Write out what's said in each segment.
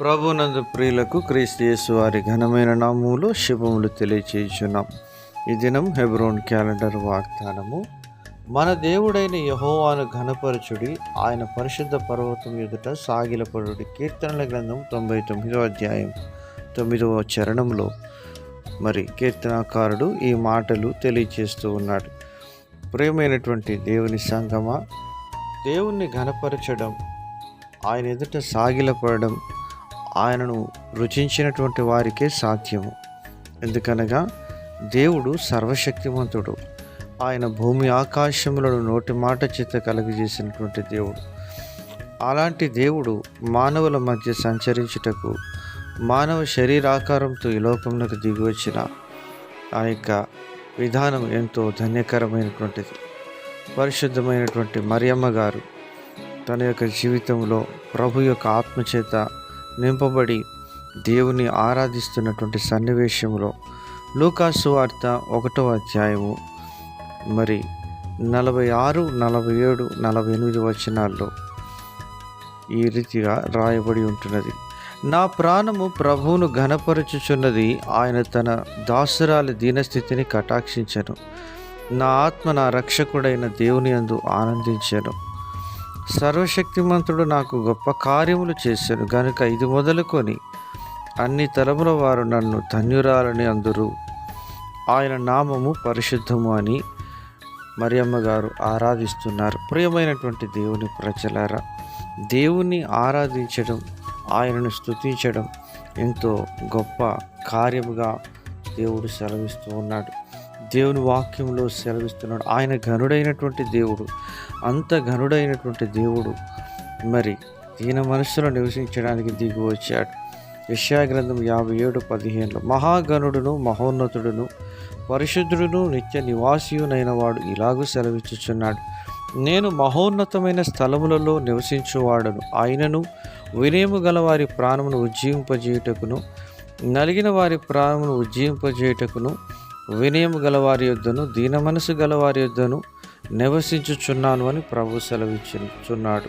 ప్రభునందు ప్రియులకు క్రీస్తు వారి ఘనమైన నామములు శుభములు తెలియచేయుచున్నాం. ఈ దినం హెబ్రోన్ క్యాలెండర్ వాగ్దానము మన దేవుడైన యహోవాను ఘనపరచుడి ఆయన పరిశుద్ధ పర్వతం ఎదుట సాగిలపడుడి కీర్తనల గ్రంథం తొంభై తొమ్మిదో అధ్యాయం తొమ్మిదవ చరణంలో మరి కీర్తనాకారుడు ఈ మాటలు తెలియచేస్తూ ఉన్నాడు. ప్రియమైనటువంటి దేవుని సంగమ దేవుణ్ణి ఘనపరచడం ఆయన ఎదుట సాగిలపడడం ఆయనను రుచించినటువంటి వారికే సాధ్యము. ఎందుకనగా దేవుడు సర్వశక్తివంతుడు ఆయన భూమి ఆకాశములను నోటి మాట చేత కలుగజేసినటువంటి దేవుడు. అలాంటి దేవుడు మానవుల మధ్య సంచరించుటకు మానవ శరీరాకారంతో ఈ లోకంలోకి దిగి వచ్చిన ఆ యొక్క విధానం ఎంతో ధన్యకరమైనటువంటిది. పరిశుద్ధమైనటువంటి మరియమ్మ గారు తన యొక్క జీవితంలో ప్రభు యొక్క ఆత్మచేత నింపబడి దేవుని ఆరాధిస్తున్నటువంటి సన్నివేశంలో లూకాసు వార్త ఒకటో అధ్యాయము మరి నలభై ఆరు నలభై ఏడు నలభై ఎనిమిది వచనాల్లో ఈ రీతిగా రాయబడి ఉంటున్నది. నా ప్రాణము ప్రభువును ఘనపరచుచున్నది ఆయన తన దాసురాలి దీనస్థితిని కటాక్షించను. నా ఆత్మ నా రక్షకుడైన దేవుని అందు ఆనందించాను. సర్వశక్తిమంతుడు నాకు గొప్ప కార్యములు చేశాను గనుక ఇది మొదలుకొని అన్ని తరముల వారు నన్ను ధన్యురాలని అందరూ. ఆయన నామము పరిశుద్ధము అని మరియమ్మ గారు ఆరాధిస్తున్నారు. ప్రియమైనటువంటి దేవుని ప్రజలారా దేవుణ్ణి ఆరాధించడం ఆయనను స్తుతించడం ఎంతో గొప్ప కార్యముగా దేవుడు సెలవిస్తూ ఉన్నాడు. దేవుని వాక్యంలో సెలవిస్తున్నాడు. ఆయన ఘనుడైనటువంటి దేవుడు అంత ఘనుడైనటువంటి దేవుడు. మరి ఈయన మనస్సులో నివసించడానికి దిగి వచ్చాడు. యశాగ్రంథం యాభై ఏడు పదిహేనులో మహాగణుడును మహోన్నతుడును పరిశుద్ధుడును నిత్య నివాసియునైన వాడు ఇలాగూ సెలవిచ్చుచున్నాడు. నేను మహోన్నతమైన స్థలములలో నివసించువాడను. ఆయనను వినేము గల వారి ప్రాణమును ఉజ్జీవింపజేయుటకును నలిగిన వారి ప్రాణమును ఉజ్జీవింపజేయుటకును వినయము గలవారి యుద్ధను యొద్దను దీన మనసు గలవారి యుద్ధను యొద్దను నివసించుచున్నాను అని ప్రభు సెలవిచ్చుచున్నాడు.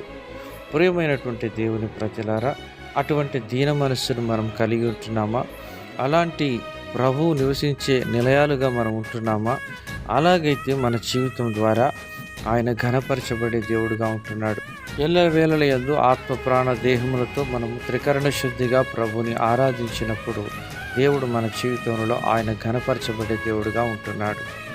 ప్రియమైనటువంటి దేవుని ప్రజలారా అటువంటి దీన మనస్సును మనం కలిగి ఉంటున్నామా? అలాంటి ప్రభువు నివసించే నిలయాలుగా మనం ఉంటున్నామా? అలాగైతే మన జీవితం ద్వారా ఆయన ఘనపరచబడే దేవుడుగా ఉంటున్నాడు. ఎల్ల వేళల ఎందు ఆత్మ ప్రాణ దేహములతో మనము త్రికరణ శుద్ధిగా ప్రభుని ఆరాధించినప్పుడు దేవుడు మన జీవితంలో ఆయన ఘనపరచబడే దేవుడుగా ఉంటున్నాడు.